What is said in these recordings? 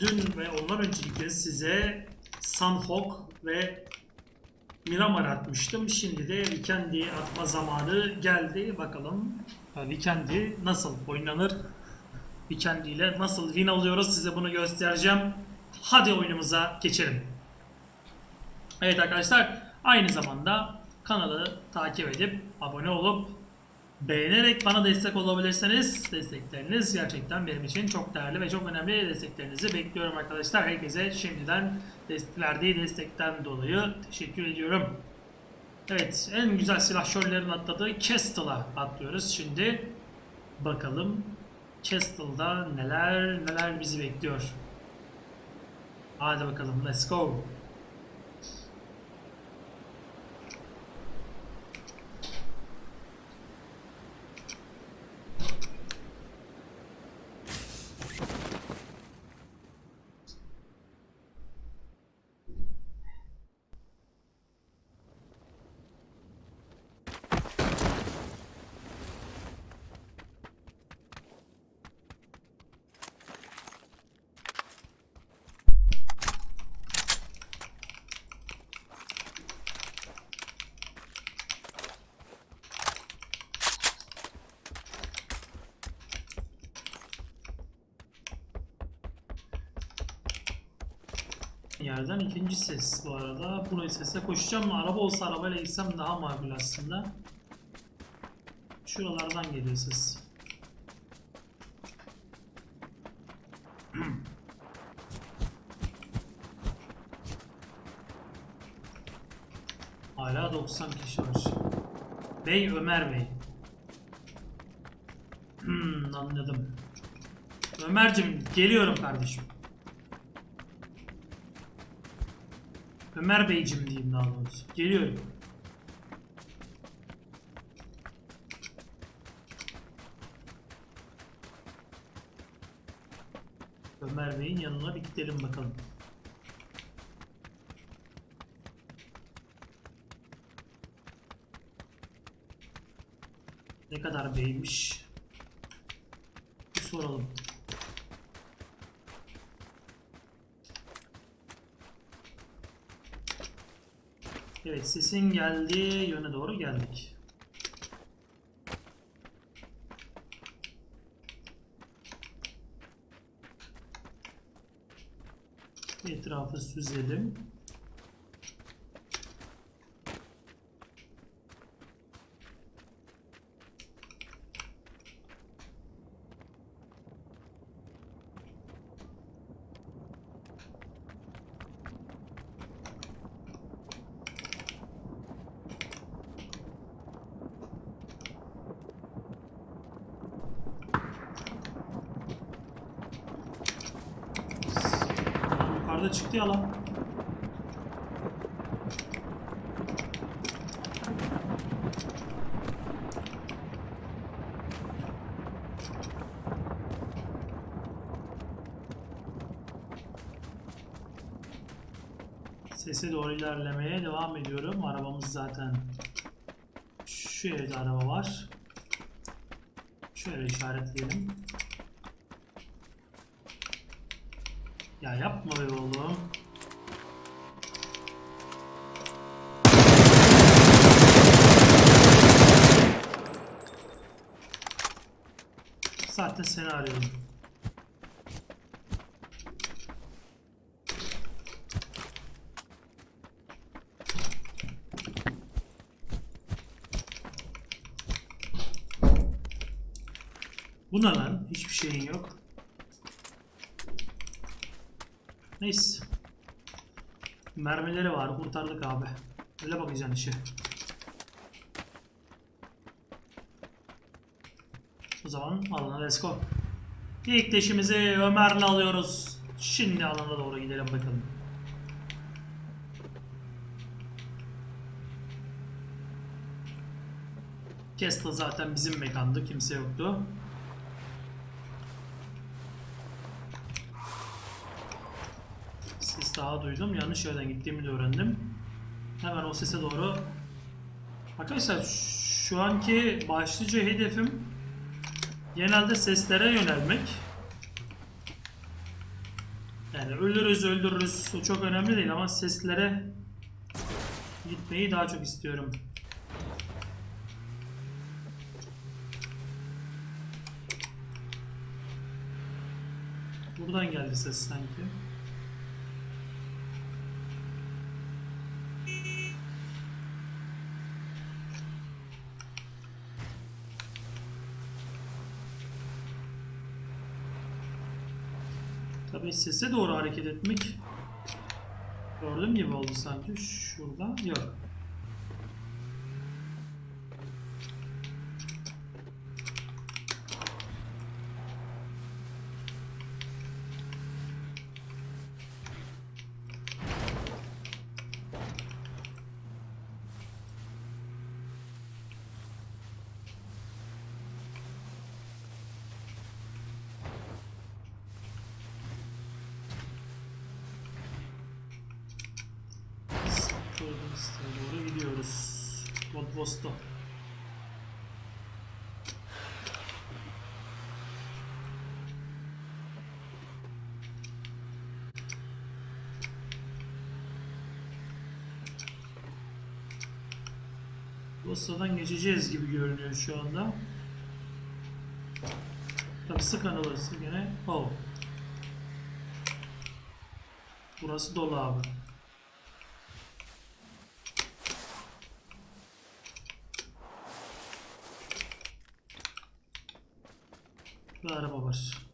Dün ve ondan önceki gün size Sunhawk ve Miramar atmıştım. Şimdi de Vikendi atma zamanı geldi. Bakalım Vikendi nasıl oynanır? Vikendi ile nasıl win alıyoruz size bunu göstereceğim. Hadi oyunumuza geçelim. Evet arkadaşlar aynı zamanda kanalı takip edip abone olup beğenerek bana destek olabilirseniz destekleriniz gerçekten benim için çok değerli ve çok önemli desteklerinizi bekliyorum arkadaşlar. Herkese şimdiden des- verdiği destekten dolayı teşekkür ediyorum. Evet en güzel silahşörlerin atladığı Castle'a atlıyoruz. Şimdi bakalım Castle'da neler neler bizi bekliyor. Hadi bakalım let's go. Yerden ikinci ses bu arada. Burayı sese koşacağım mı? Araba olsa arabayla gitsem daha makul aslında. Şuralardan geliyor ses. Hala 90 kişi var. Bey Ömer Bey. Hmm, anladım. Ömer'cim geliyorum kardeşim. Ömer Beyciğim diyeyim daha doğrusu. Geliyorum. Ömer Bey'in yanına bir gidelim bakalım. Ne kadar beymiş? Bir soralım. Evet sesin geldiği yöne doğru geldik. Etrafı süzelim. Adam yukarıda çıktı ya lan. Sese doğru ilerlemeye devam ediyorum. Arabamız zaten şu evde araba var. Şöyle işaretleyelim. Ya yapma be oğlum. Zaten seni arıyorum. Bu ne lan? Hiçbir şeyin yok. Neyse. Mermileri var. Kurtardık abi. Öyle bakacaksın işe. O zaman alana let's go. İlk deşimizi Ömer'le alıyoruz. Şimdi alana doğru gidelim bakalım. Castle zaten bizim mekandı. Kimse yoktu. Daha duydum. Yanlış yerden gittiğimi de öğrendim. Hemen o sese doğru. Arkadaşlar şu anki başlıca hedefim genelde seslere yönelmek. Yani ölürüz öldürürüz o çok önemli değil ama seslere gitmeyi daha çok istiyorum. Buradan geldi ses sanki. Tabii sese doğru hareket etmek gördüğüm gibi oldu sanki. Şurada yok. Vladivostok. Vladivostok'tan geçeceğiz gibi görünüyor şu anda. Tabi sık anılırsa gene oh. Burası dolu abi. Bir araba var.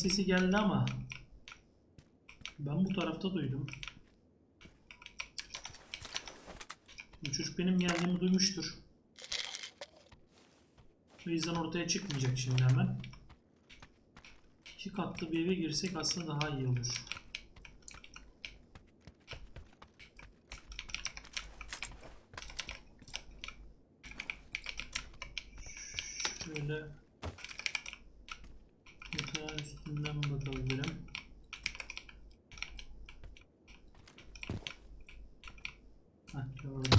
Sesi geldi ama ben bu tarafta duydum. Bu çocuk benim geldiğimi duymuştur. O yüzden ortaya çıkmayacak şimdi hemen. İki katlı bir eve girsek aslında daha iyi olur. Şöyle Yatağın üstünden bakabilirim. Heh, gördüm.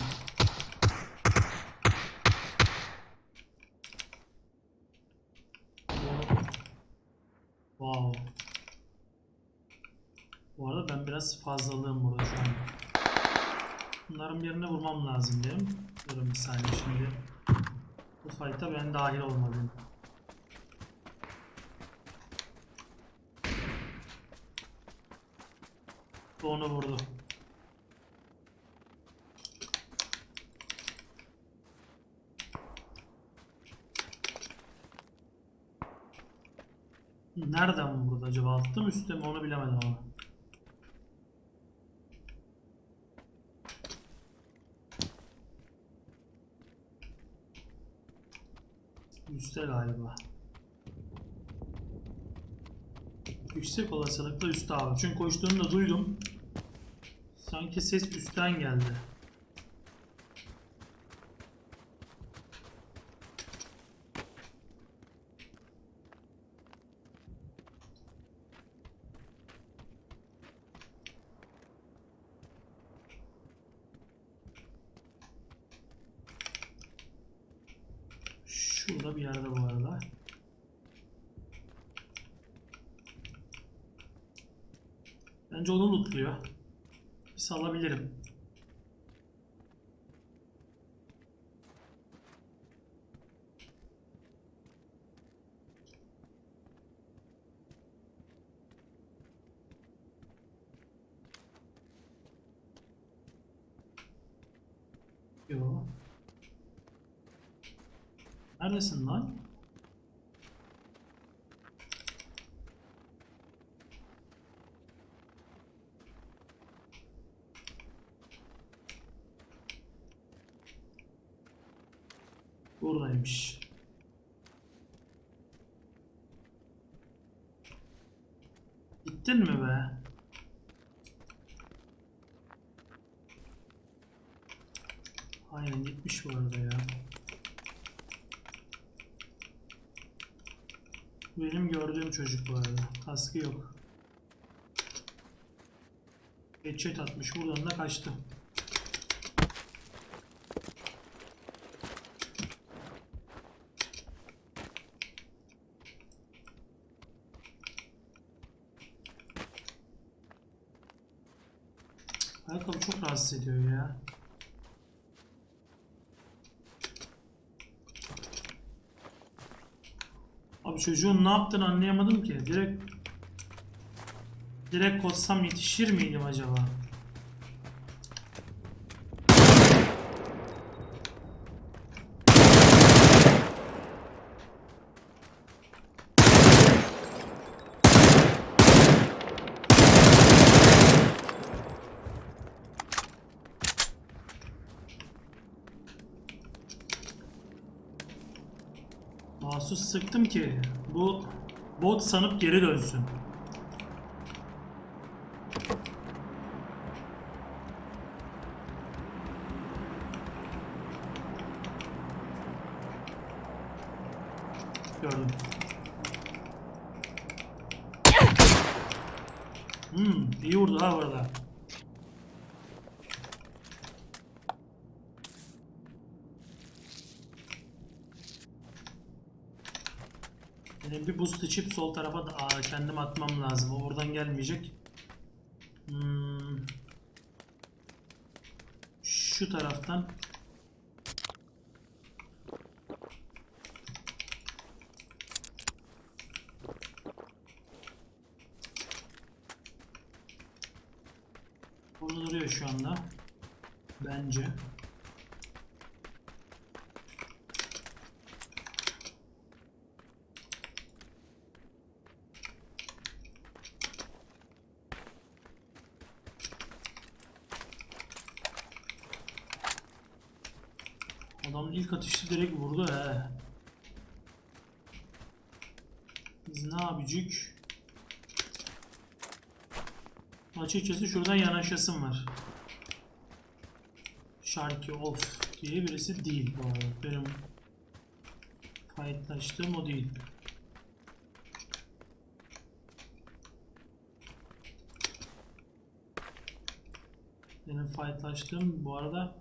Wow. Bu arada ben biraz fazlalığım burada şu an. Bunların birine vurmam lazım benim. Durun bir saniye şimdi. Bu fight'a ben dahil olmalıyım. Bu onu vurdu. Nereden vurdu acaba? Altta mı üstte mi onu bilemedim ama. Üste galiba. Yüksek olasılıkla üstte abi. Çünkü koştuğunu da duydum. Sanki ses üstten geldi. Şurada bir yerde bu arada. Bence onu lootluyor. Bir salabilirim. Neredesin lan? Buradaymış. Gittin mi be? Çocuk bu arada. Kaskı yok. Headshot atmış. Buradan da kaçtı. Ayakkabı çok rahatsız ediyor ya. Abi çocuğun ne yaptığını anlayamadım ki. Direkt direkt kotsam yetişir miydim acaba? Mahsus sıktım ki bot sanıp geri dönsün. Gördüm. Hmm, iyi vurdu ha burada. İçip sol tarafa da aa, kendim atmam lazım. O oradan gelmeyecek. Hmm. Şu taraftan. Orada duruyor şu anda. Bence. Adam ilk atışta direkt vurdu he. Biz ne yapacak? Açıkçası şuradan yanaşasım var. Sharky off diye birisi değil bu arada. Benim fightlaştığım o değil. Benim fightlaştığım bu arada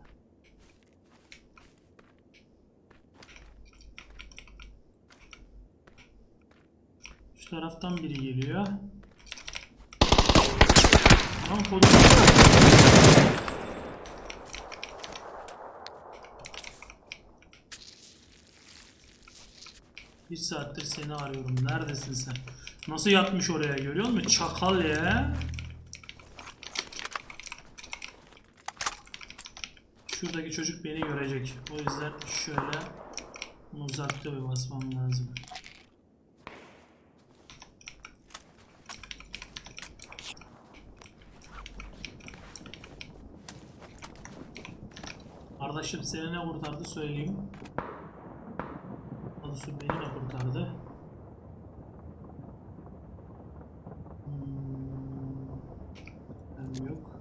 Taraftan biri geliyor. Tamam kodum. Bir saattir seni arıyorum. Neredesin sen? Nasıl yatmış oraya görüyor musun? Çakal ya. Şuradaki çocuk beni görecek. O yüzden şöyle uzakta bir basmam lazım. Kardeşim seni ne kurtardı söyleyeyim. Alısu beni de kurtardı. Hmm, yok.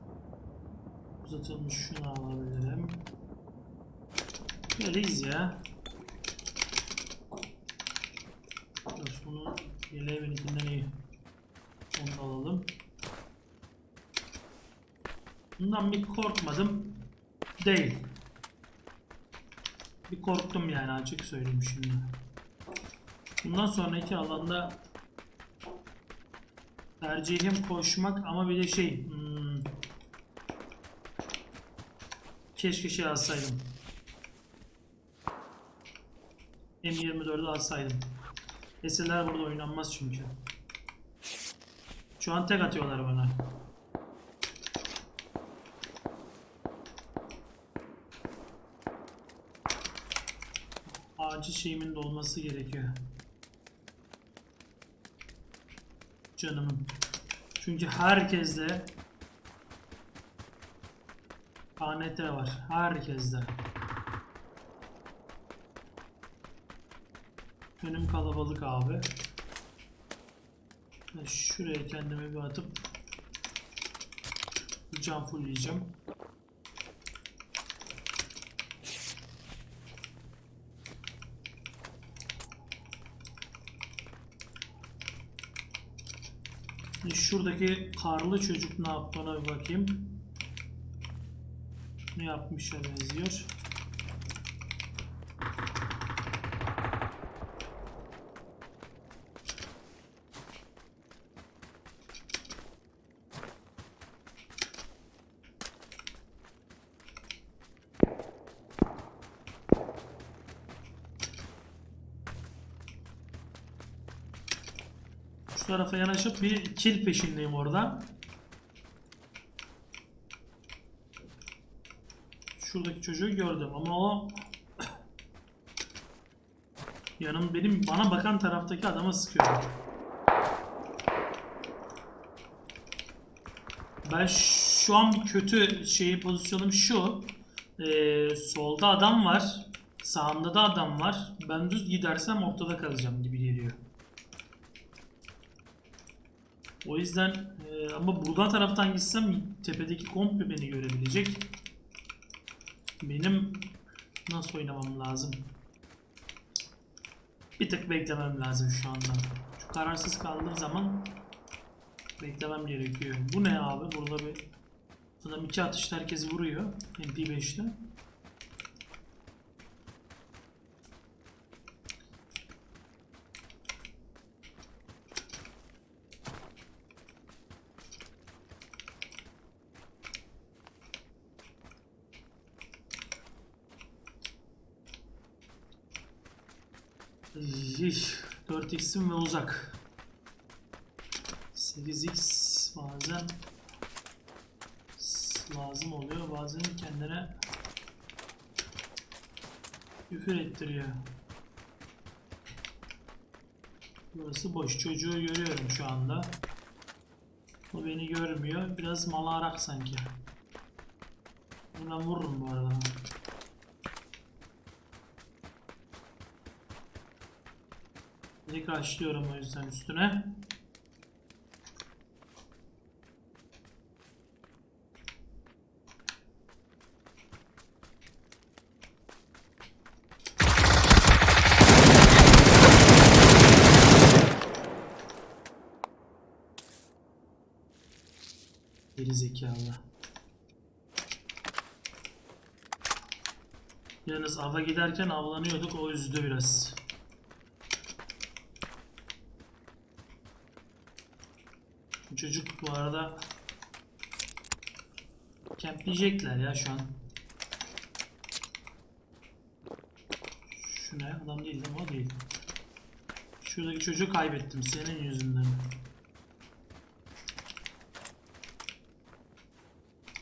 Uzatılmış şunu alabilirim. Böyleyiz ya. Dur bunu yeleğe benimkinden iyi. Onu alalım. Bundan bir korkmadım. Değil. Bir korktum yani açık söyleyeyim şimdi. Bundan sonraki alanda tercihim koşmak ama bir de şey hmm, keşke şey alsaydım. M24'ü alsaydım. Eseler burada oynanmaz çünkü. Şu an tek atıyorlar bana. Acil şeyimin dolması gerekiyor. Canımın. Çünkü herkeste KNT var. Herkeste. Önüm kalabalık abi. Şuraya kendimi bir atıp bir can fullleyeceğim. Şuradaki karlı çocuk ne yaptı ona bir bakayım. Ne yapmışa benziyor. Tarafa yanaşıp bir kill peşindeyim orada. Şuradaki çocuğu gördüm ama o yanım benim bana bakan taraftaki adama sıkıyor. Ben şu an kötü şeyi pozisyonum şu. Ee, solda adam var. Sağımda da adam var. Ben düz gidersem ortada kalacağım gibi geliyor. O yüzden e, ama buradan taraftan gitsem tepedeki komple beni görebilecek. Benim nasıl oynamam lazım? Bir tık beklemem lazım şu anda. Şu kararsız kaldığım zaman beklemem gerekiyor. Bu ne abi? Burada bir adam iki atışta herkes vuruyor. MP5'te. 4x'im ve uzak. 8x bazen lazım oluyor. Bazen kendine küfür ettiriyor. Burası boş. Çocuğu görüyorum şu anda. O beni görmüyor. Biraz malarak sanki. Buna vururum bu arada. Direkt açlıyorum o yüzden üstüne. Geri zekalı. Yalnız ava giderken avlanıyorduk o üzdü biraz. Çocuk bu arada kempleyecekler ya şu an. Şu ne? Adam değil mi? O değil. Şuradaki çocuğu kaybettim senin yüzünden.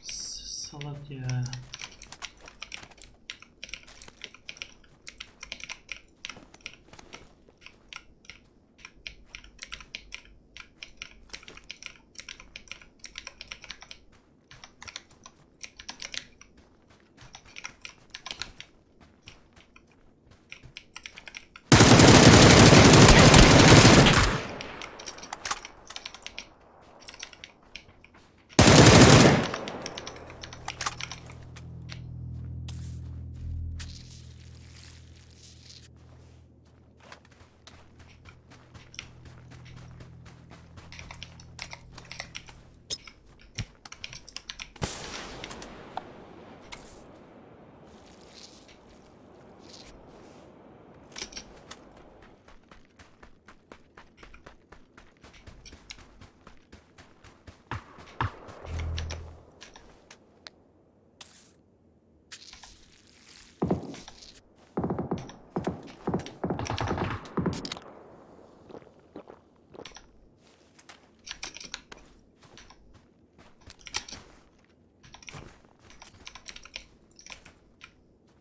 Salak ya.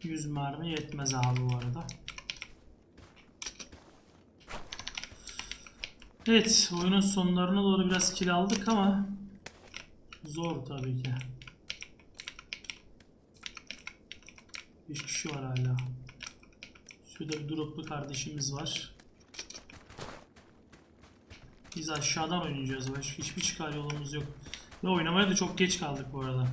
Yüz mermi yetmez abi bu arada. Evet, oyunun sonlarına doğru biraz kill aldık ama zor tabii ki. 5 kişi var hala. Şurada bir droplu kardeşimiz var. Biz aşağıdan oynayacağız. Başka hiçbir çıkar yolumuz yok. Ve oynamaya da çok geç kaldık bu arada.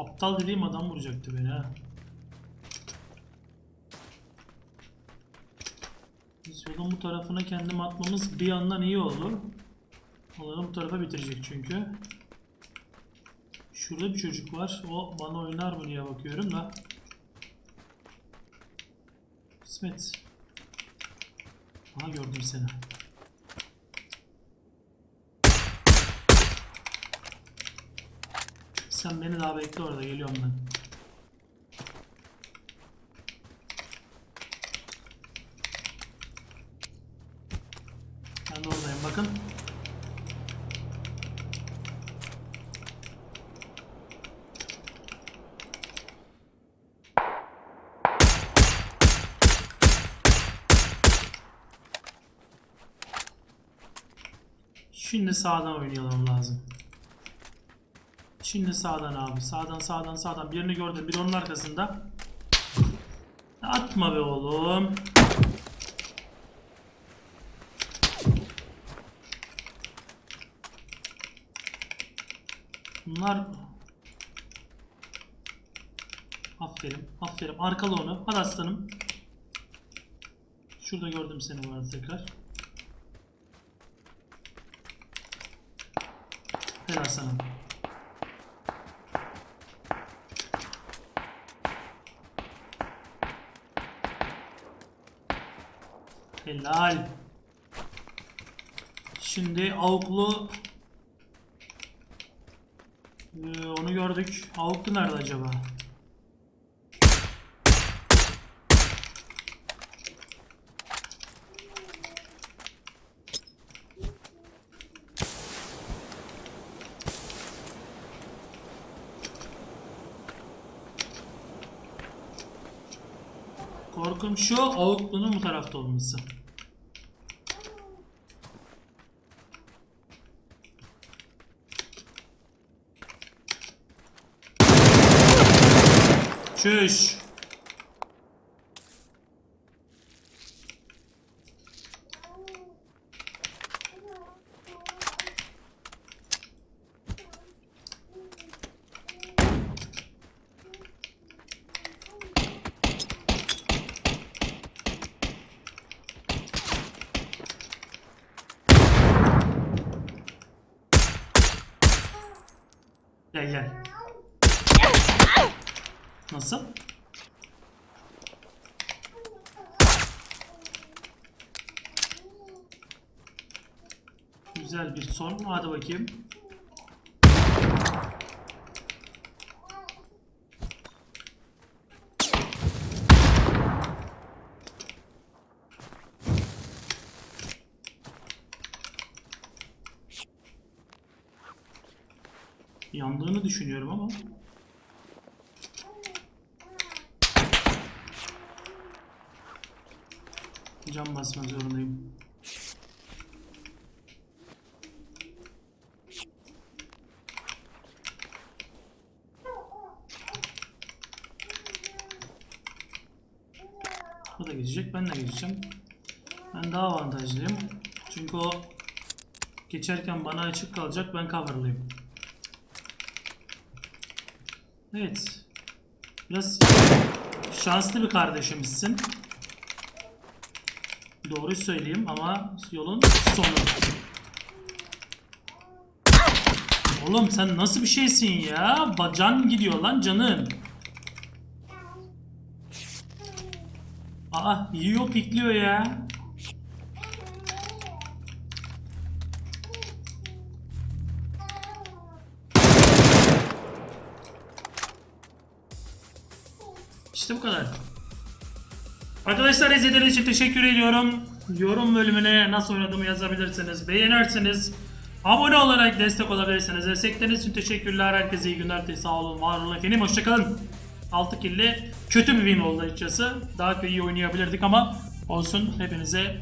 Aptal dediğim adam vuracaktı beni ha. Biz yolun bu tarafına kendim atmamız bir yandan iyi oldu. Onları bu tarafa bitirecek çünkü. Şurada bir çocuk var. O bana oynar mı diye bakıyorum da. İsmet. Aha gördüm seni. Sen beni daha bekle orada geliyorum ben. Ben de oradayım bakın. Şimdi sağdan oynayalım lazım. Şimdi sağdan abi. Sağdan sağdan sağdan. Birini gördüm. Bir onun arkasında. Atma be oğlum. Bunlar Aferin, aferin. Arkalı onu. Hadi aslanım. Şurada gördüm seni bu arada tekrar. Helal sana. Helal. Şimdi avuklu Ee, onu gördük. Avuklu nerede acaba? Korkum şu avuklunun bu tarafta olması. Çüş. Gel. Nasıl? Güzel bir son. Hadi bakayım. Yandığını düşünüyorum ama. Cam basmak zorundayım. O da geçecek, ben de geçeceğim. Ben daha avantajlıyım. Çünkü o geçerken bana açık kalacak, ben coverlıyım. Evet. Biraz şanslı bir kardeşimizsin. Doğru söyleyeyim ama yolun sonu. Oğlum sen nasıl bir şeysin ya? Ba- Can gidiyor lan canın. Aa yiyor pikliyor ya. İşte bu kadar. Arkadaşlar izlediğiniz için teşekkür ediyorum. Yorum bölümüne nasıl oynadığımı yazabilirsiniz. Beğenirsiniz. Abone olarak destek olabilirsiniz. Destekleriniz için teşekkürler. Herkese iyi günler. Sağ olun, var olun efendim. Hoşçakalın. 6 kill'le kötü bir win oldu açıkçası. Daha iyi oynayabilirdik ama olsun. Hepinize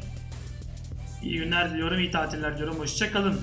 iyi günler diliyorum, iyi tatiller diliyorum. Hoşçakalın.